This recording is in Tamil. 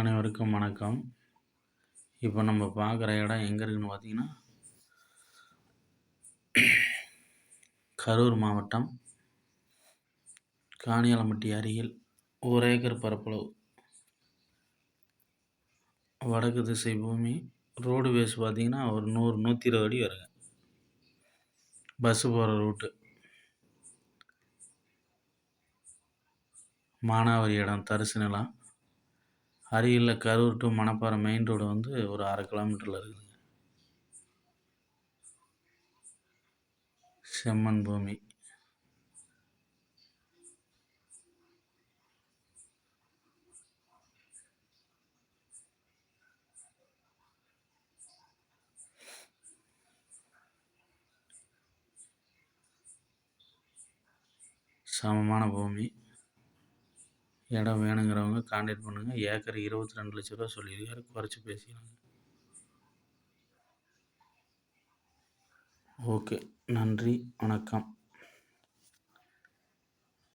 அனைவருக்கும் வணக்கம். இப்போ நம்ம பார்க்குற இடம் எங்கே இருக்குன்னு பார்த்தீங்கன்னா கரூர் மாவட்டம் காணியாலம்பட்டி அருகில் ஒரு ஏக்கர் பரப்பளவு வடக்கு திசை பூமி ரோடு வேஸ் பார்த்தீங்கன்னா ஒரு நூறு நூற்றி இருபது அடி வருங்க. பஸ்ஸு போகிற ரூட்டு. மானாவாரி இடம் தரிசு நிலம். அருகில் Karur to Manapparai main road வந்து ஒரு அரை கிலோமீட்டரில் இருக்குதுங்க. செம்மன் பூமி. சமமான பூமி. இடம் வேணுங்கிறவங்க கான்டாக்ட் பண்ணுங்கள் ஏக்கர் இருபத்தி ரெண்டு லட்ச ரூபா சொல்லியிருக்காரு. குறைச்சி பேசிக்கலாங்க ஓகே. நன்றி. வணக்கம்.